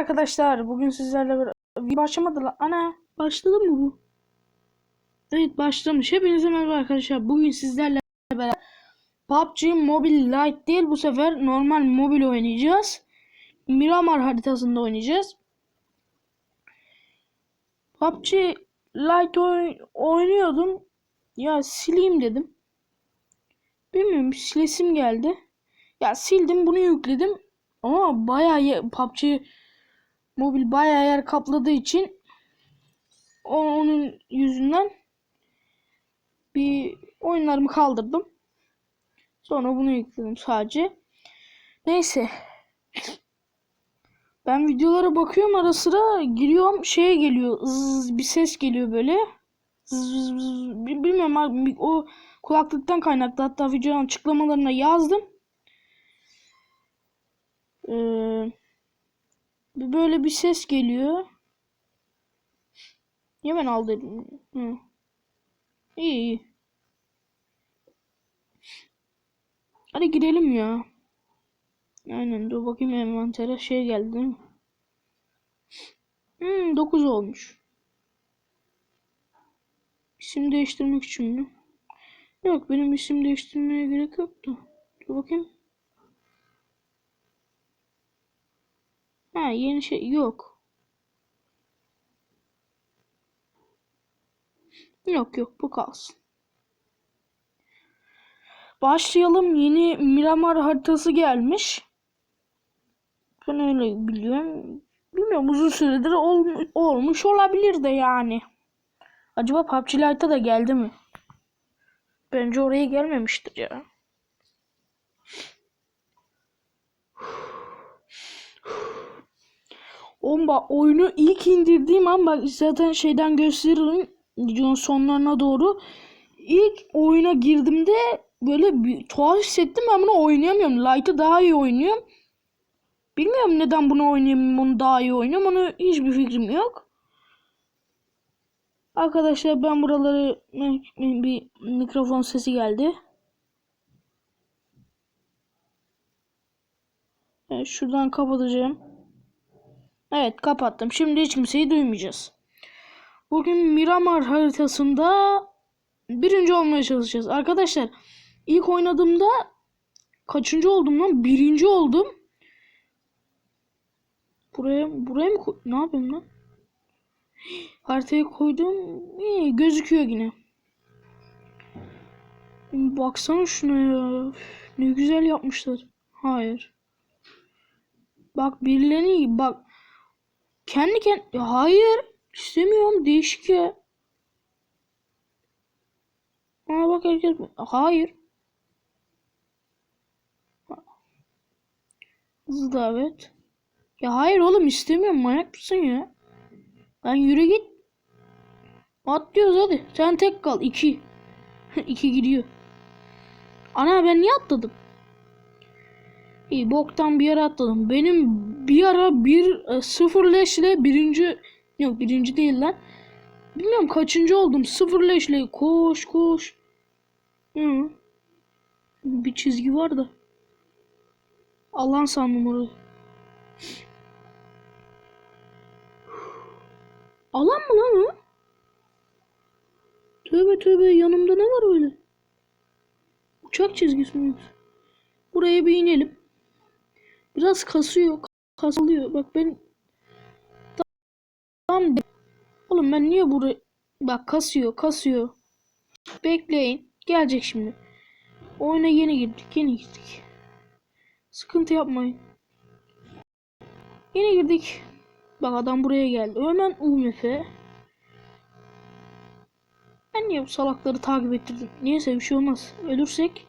arkadaşlar. Bugün sizlerle bir başlamadı lan. Ana başladı mı bu? Evet başlamış. Hepinize merhaba arkadaşlar. Bugün sizlerle beraber PUBG Mobile Lite değil bu sefer normal mobil oynayacağız. Miramar haritasında oynayacağız. PUBG Lite oy- oynuyordum. Ya sileyim dedim. Bilmiyorum silesim geldi. Ya sildim bunu yükledim. Ama bayağı PUBG mobil bayağı yer kapladığı için onun yüzünden bir oyunlarımı kaldırdım. Sonra bunu yükledim sadece. Neyse. Ben videolara bakıyorum ara sıra giriyorum şeye geliyor zzz, bir ses geliyor böyle. Zzz, bilmiyorum abi, o kulaklıktan kaynaklı hatta videonun açıklamalarına yazdım. Ee, böyle bir ses geliyor. Hemen al dedim. Hı. İyi iyi. Hadi girelim ya. Aynen dur bakayım envantere şey geldi değil mi? Hmm, 9 olmuş. İsim değiştirmek için mi? Yok benim isim değiştirmeye gerek yoktu. Dur bakayım. Ha yeni şey yok. Yok yok bu kalsın. Başlayalım. Yeni Miramar haritası gelmiş. Ben öyle biliyorum. Bilmiyorum uzun süredir ol- olmuş olabilir de yani. Acaba PUBG Lite'a da geldi mi? Bence oraya gelmemiştir ya. Oğlum bak oyunu ilk indirdiğim an bak zaten şeyden gösteririm videonun sonlarına doğru. İlk oyuna girdiğimde böyle bir tuhaf hissettim ben bunu oynayamıyorum. Light'ı daha iyi oynuyorum. Bilmiyorum neden bunu oynayamıyorum bunu daha iyi oynuyorum. Onu hiçbir fikrim yok. Arkadaşlar ben buraları bir mikrofon sesi geldi. Evet, şuradan kapatacağım. Evet kapattım. Şimdi hiç kimseyi duymayacağız. Bugün Miramar haritasında birinci olmaya çalışacağız. Arkadaşlar ilk oynadığımda kaçıncı oldum lan? Birinci oldum. Buraya buraya mı ne yapayım lan? Haritaya koydum. İyi gözüküyor yine. Baksana şuna ya. Ne güzel yapmışlar. Hayır. Bak birilerini bak kendi kendi hayır istemiyorum değişik ya. Aa bak herkes hayır. Hızlı davet. Ya hayır oğlum istemiyorum manyak mısın ya? Ben yürü git. Atlıyoruz hadi. Sen tek kal. İki. İki gidiyor. Ana ben niye atladım? İyi boktan bir yere atladım. Benim bir ara bir e, sıfır leşle birinci yok birinci değil lan. Bilmiyorum kaçıncı oldum. Sıfır leşle koş koş. Hı. Bir çizgi var da. Alan sandım orayı. Alan mı lan o? Tövbe tövbe yanımda ne var öyle? Uçak çizgisi mi? Buraya bir inelim. Biraz kasıyor. Kasılıyor. Bak ben tam Oğlum ben niye buraya bak kasıyor kasıyor. Bekleyin. Gelecek şimdi. Oyuna yeni girdik. Yeni girdik. Sıkıntı yapmayın. Yeni girdik. Bak adam buraya geldi. Hemen UMF. Ben niye bu salakları takip ettirdim? Niyeyse bir şey olmaz. Ölürsek.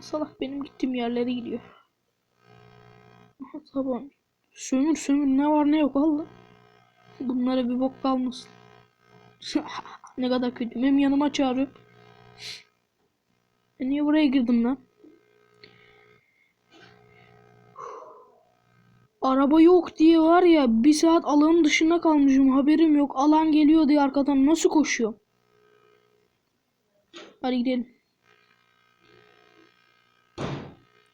Salak benim gittiğim yerlere gidiyor. Tamam. Sömür sömür ne var ne yok Allah. Bunlara bir bok kalmasın. ne kadar kötü. Benim yanıma çağırıyor. Ben niye buraya girdim lan? Araba yok diye var ya bir saat alanın dışında kalmışım haberim yok. Alan geliyor diye arkadan nasıl koşuyor? Hadi gidelim.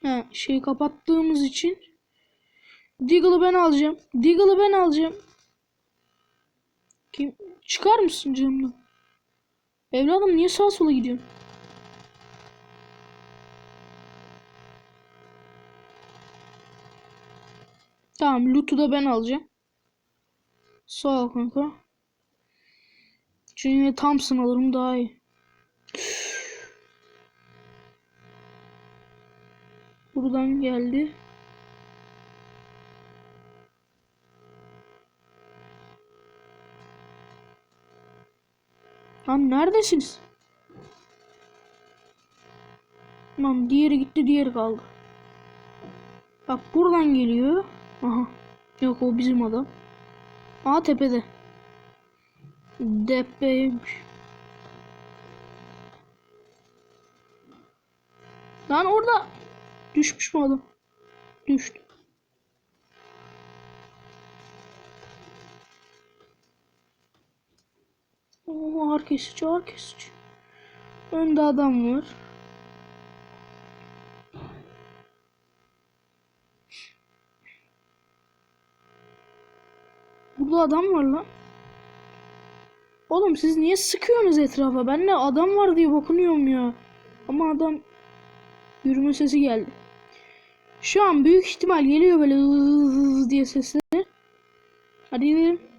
Ha, şeyi kapattığımız için Deagle'ı ben alacağım. Deagle'ı ben alacağım. Kim? Çıkar mısın camdan? Evladım niye sağa sola gidiyorsun? Tamam loot'u da ben alacağım. Sağ ol kanka. Çünkü Thompson alırım daha iyi. Buradan geldi. Lan neredesiniz? Lan diğeri gitti diğeri kaldı. Bak buradan geliyor. Aha. Yok o bizim adam. Aa tepede. Depeymiş. Lan orada düşmüş mü adam? Düştü. Oo ağır kesici ağır kesici. Önde adam var. Burada adam var lan. Oğlum siz niye sıkıyorsunuz etrafa? Ben de adam var diye bakınıyorum ya. Ama adam yürüme sesi geldi. Şu an büyük ihtimal geliyor böyle diye sesler. Hadi gidelim.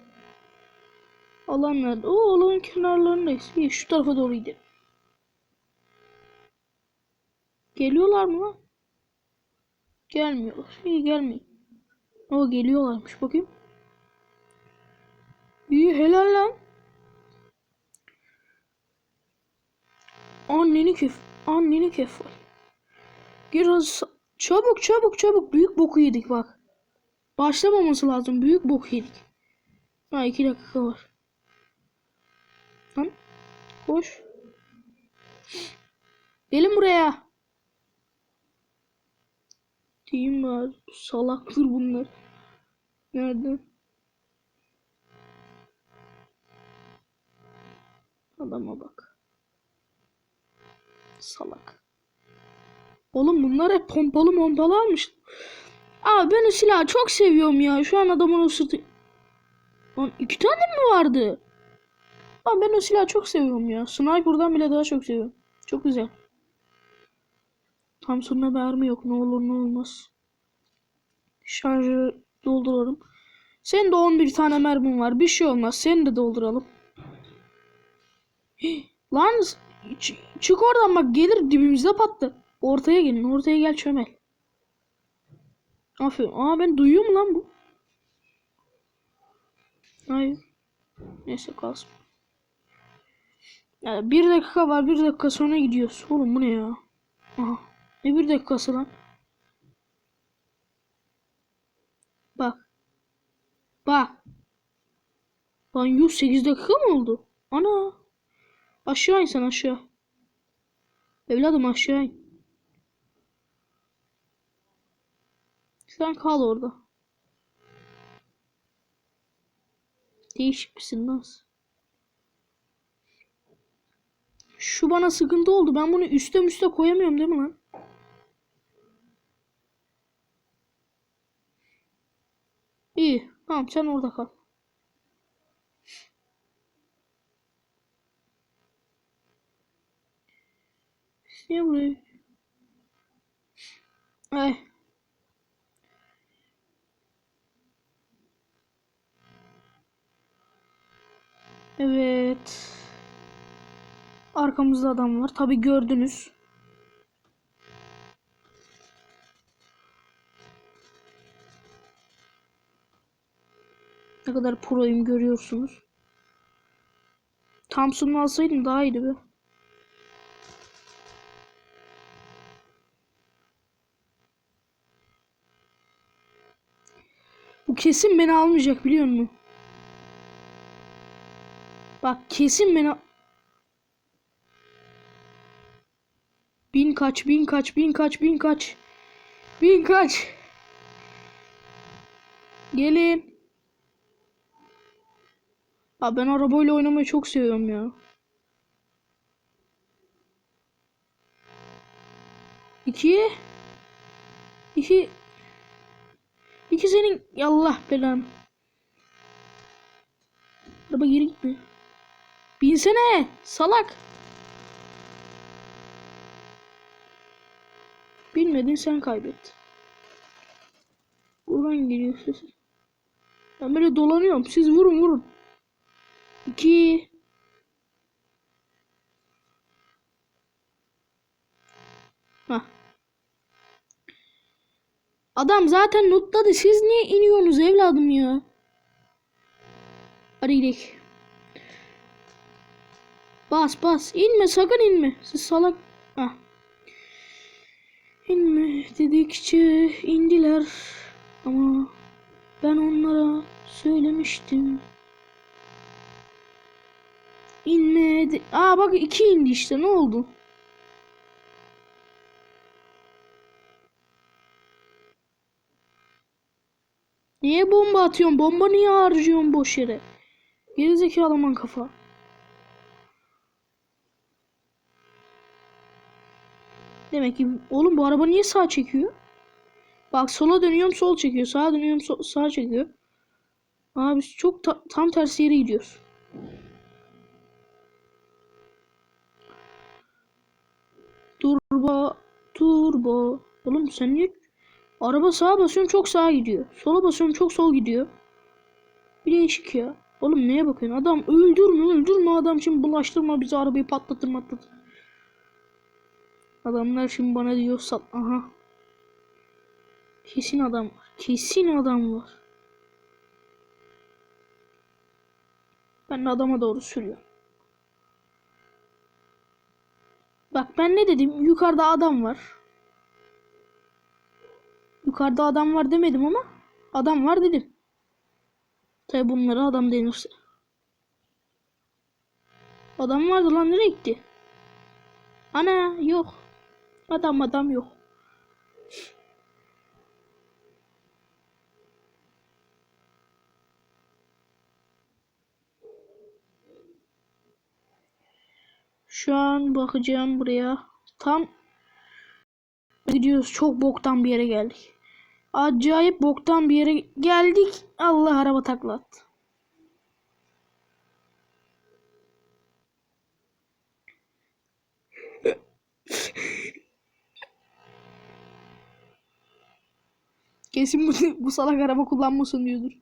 Alan nerede? Oo alanın kenarlarındayız. İyi şu tarafa doğru gidelim. Geliyorlar mı lan? Gelmiyorlar. İyi gelmeyin. O geliyorlarmış bakayım. İyi helal lan. Anneni kef. Anneni kef. Gir sa- Çabuk çabuk çabuk. Büyük boku yedik bak. Başlamaması lazım. Büyük bok yedik. Ha iki dakika var. Koş. Gelin buraya. Diyeyim var. Salaktır bunlar. Nerede? Adama bak. Salak. Oğlum bunlar hep pompalı pompalı almış. Aa ben o silahı çok seviyorum ya. Şu an adamın o sırtı... Lan iki tane mi vardı? Aa ben o silahı çok seviyorum ya. Sniper'dan bile daha çok seviyorum. Çok güzel. Tam sonra mermi yok. Ne olur ne olmaz. Şarjı dolduralım. Senin de 11 tane mermin var. Bir şey olmaz. Seni de dolduralım. Lan ç- çık oradan bak gelir dibimizde patlı. Ortaya gelin. Ortaya gel çömel. Aferin. Aa ben duyuyor mu lan bu? Hayır. Neyse kalsın. Ya bir dakika var. Bir dakika sonra gidiyoruz. Oğlum bu ne ya? Aha. Ne bir dakikası lan? Bak. Bak. Lan 108 dakika mı oldu? Ana. Aşağı in sen aşağı. Evladım aşağı in. Sen kal orada. Değişik misin Naz? Şu bana sıkıntı oldu. Ben bunu üste üste koyamıyorum değil mi lan? İyi. Tamam sen orada kal. Niye buraya? Ay. Evet. Arkamızda adam var. Tabi gördünüz. Ne kadar proyum görüyorsunuz. Thompson'u alsaydım daha iyiydi be. Bu kesin beni almayacak biliyor musun? Bak kesin beni... Bin kaç, bin kaç, bin kaç, bin kaç. Bin kaç. Gelin. Abi ben arabayla oynamayı çok seviyorum ya. İki. İki. İki senin Allah belanı. Araba geri gitmiyor. Binsene salak. Bilmedin sen kaybettin. Buradan geliyor ses. Ben böyle dolanıyorum. Siz vurun vurun. İki. Hah. Adam zaten notladı. Siz niye iniyorsunuz evladım ya? Hadi. Bas bas. İnme sakın inme. Siz salak. Hah. İnme dedikçe indiler. Ama ben onlara söylemiştim. İnme Aa bak iki indi işte ne oldu? Niye bomba atıyorsun? Bomba niye harcıyorsun boş yere? Gerizekalı man kafa. Demek ki oğlum bu araba niye sağ çekiyor? Bak sola dönüyorum sol çekiyor. Sağa dönüyorum so- sağ çekiyor. Abi çok ta- tam tersi yere gidiyoruz. Turbo, turbo. Oğlum sen niye Araba sağa basıyorum çok sağa gidiyor. Sola basıyorum çok sol gidiyor. Bir değişik ya. Oğlum neye bakıyorsun? Adam öldürme öldürme adam şimdi bulaştırma bizi arabayı patlatır patlatır. Adamlar şimdi bana diyor sal. Aha. Kesin adam var. Kesin adam var. Ben de adama doğru sürüyorum. Bak ben ne dedim? Yukarıda adam var. Yukarıda adam var demedim ama adam var dedim. Tabi bunlara adam denirse. Adam vardı lan nereye gitti? Ana yok. Adam adam yok. Şu an bakacağım buraya. Tam gidiyoruz. Çok boktan bir yere geldik. Acayip boktan bir yere geldik. Allah araba taklattı. Kesin bu, bu salak araba kullanmasın diyordur.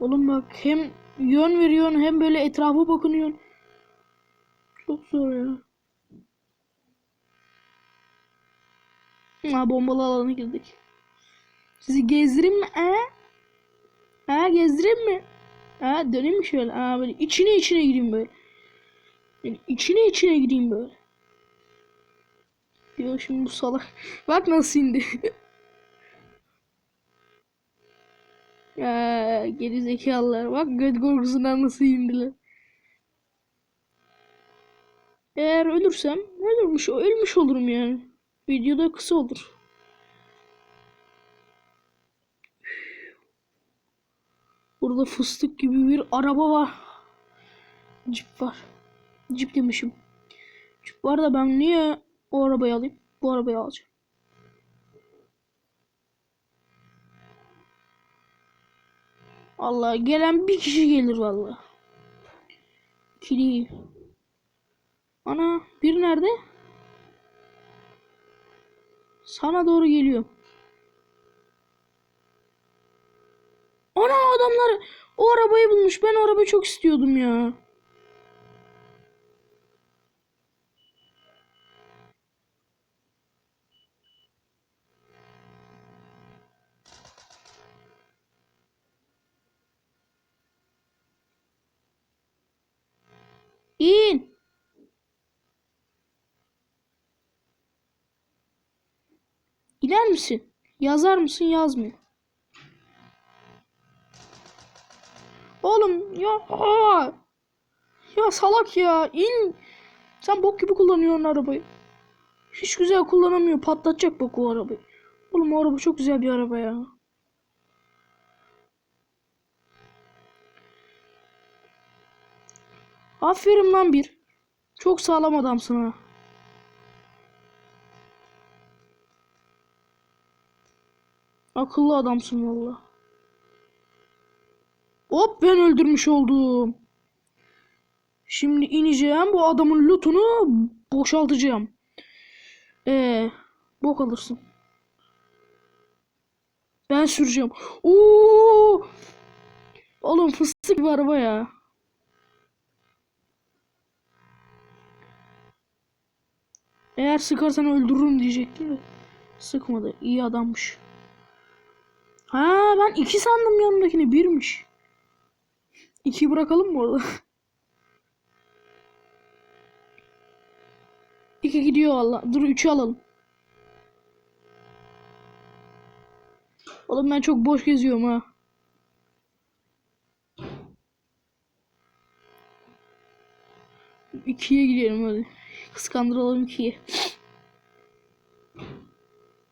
Oğlum bak hem yön veriyorsun hem böyle etrafa bakınıyorsun. Çok zor ya. Ha bombalı alana girdik. Sizi gezdireyim mi? Ha? Ha gezdireyim mi? Ha döneyim mi şöyle? Ha böyle içine içine gireyim böyle. Yani içine içine gireyim böyle. Diyor şimdi bu salak. Bak nasıl indi. ya geri zekalılar. Bak göt korkusundan nasıl indiler. Eğer ölürsem ölürmüş, ölmüş olurum yani. Videoda kısa olur. Burada fıstık gibi bir araba var. Cip var. Cip demişim. Cip var da ben niye o arabayı alayım? Bu arabayı alacağım. Allah gelen bir kişi gelir vallahi. Kili. Ana bir nerede? Sana doğru geliyor. Ana adamlar o arabayı bulmuş. Ben o arabayı çok istiyordum ya. İn. İner misin? Yazar mısın? Yazmıyor. Oğlum ya aa! ya salak ya in. Sen bok gibi kullanıyorsun arabayı. Hiç güzel kullanamıyor. Patlatacak bak o arabayı. Oğlum o araba çok güzel bir araba ya. Aferin lan bir. Çok sağlam adamsın ha. Akıllı adamsın valla. Hop ben öldürmüş oldum. Şimdi ineceğim bu adamın lootunu boşaltacağım. Ee, bok alırsın. Ben süreceğim. Oo! Oğlum fıstık bir araba ya. Eğer sıkarsan öldürürüm diyecektim de. Sıkmadı. İyi adammış. Ha ben iki sandım yanındakini. Birmiş. İki bırakalım mı orada? İki gidiyor valla. Dur üçü alalım. Oğlum ben çok boş geziyorum ha. İkiye gidelim hadi. Kıskandıralım ikiye.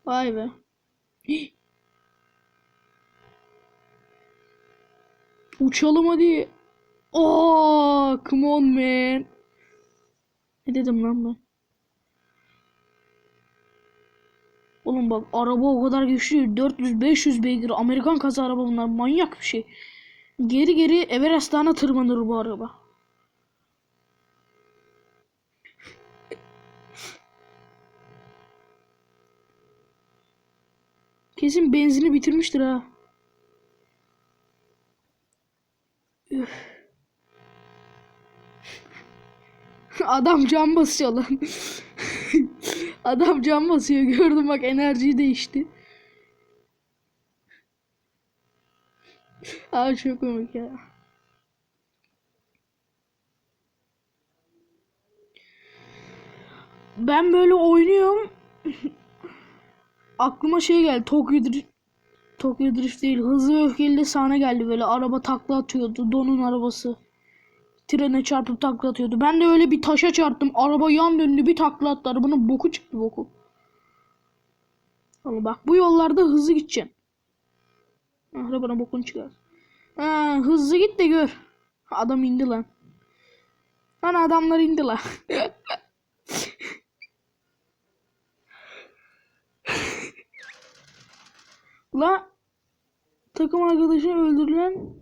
Vay be. Uçalım hadi. Oh, come on man. Ne dedim lan ben? Oğlum bak araba o kadar güçlü. 400-500 beygir. Amerikan kasa araba bunlar. Manyak bir şey. Geri geri Everest Dağı'na tırmanır bu araba. Kesin benzini bitirmiştir ha. Adam cam basıyor lan. Adam cam basıyor. Gördüm bak enerjiyi değişti. Abi çok komik ya. Ben böyle oynuyorum. Aklıma şey geldi. Tokyo Drift. Tokyo Drift değil. Hızlı öfkeli sahne geldi böyle. Araba takla atıyordu. Don'un arabası. Trene çarpıp takla atıyordu. Ben de öyle bir taşa çarptım. Araba yan döndü bir takla attı. Arabanın boku çıktı boku. Ama bak bu yollarda hızlı gideceksin. Arabanın bokunu çıkar. Ha, hızlı git de gör. Adam indi lan. Lan adamlar indi lan. La takım arkadaşı öldürülen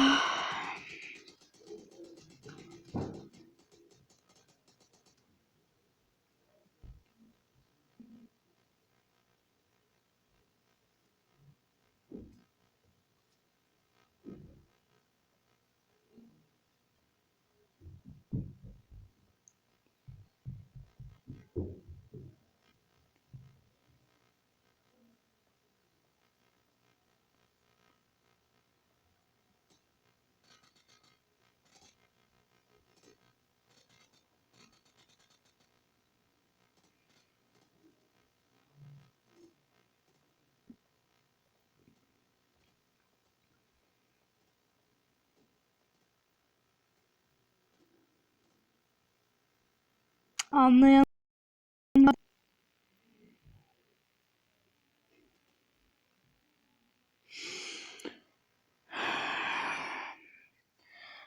anlayan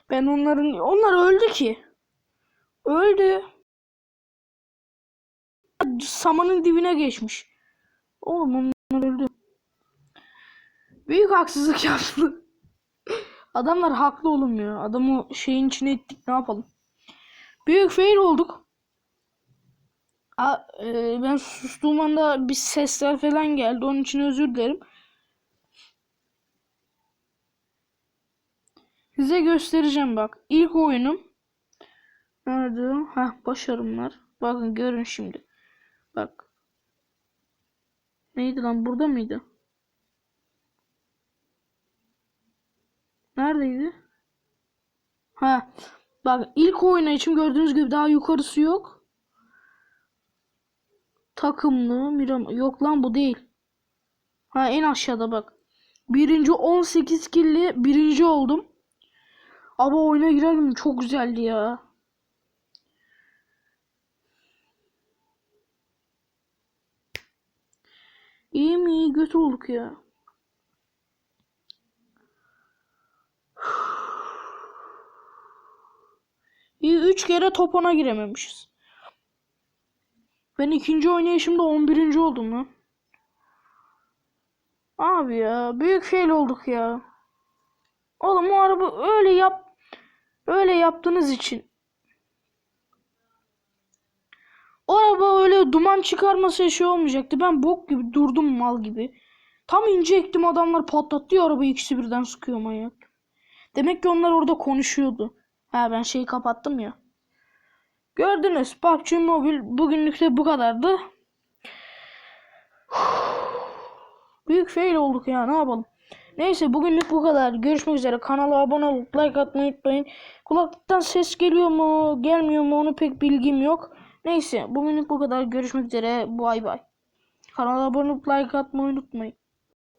Ben onların onlar öldü ki. Öldü. Samanın dibine geçmiş. Oğlum onlar öldü. Büyük haksızlık yaptı. Adamlar haklı oğlum. Adamı şeyin içine ettik ne yapalım. Büyük fail olduk. A, e, ben sustuğum anda bir sesler falan geldi. Onun için özür dilerim. Size göstereceğim bak. İlk oyunum. Nerede? Heh başarımlar. Bakın görün şimdi. Bak. Neydi lan? Burada mıydı? Neredeydi? Ha. Bak ilk oynayışım gördüğünüz gibi daha yukarısı yok. Takımlı Miram. Yok lan bu değil. Ha en aşağıda bak. Birinci 18 killi birinci oldum. Ama oyuna girelim çok güzeldi ya. İyi mi iyi göt olduk ya. İyi 3 kere top ona girememişiz. Ben ikinci oynayışımda 11. oldum lan. Abi ya büyük fail olduk ya. Oğlum o araba öyle yap öyle yaptığınız için. O araba öyle duman çıkarmasa şey olmayacaktı. Ben bok gibi durdum mal gibi. Tam inecektim adamlar patlattı ya arabayı ikisi birden sıkıyor manyak. Demek ki onlar orada konuşuyordu. Ha ben şeyi kapattım ya. Gördünüz PUBG Mobile bugünlük de bu kadardı. Büyük fail olduk ya ne yapalım. Neyse bugünlük bu kadar. Görüşmek üzere. Kanala abone olup like atmayı unutmayın. Kulaklıktan ses geliyor mu gelmiyor mu onu pek bilgim yok. Neyse bugünlük bu kadar. Görüşmek üzere. Bay bay. Kanala abone olup like atmayı unutmayın.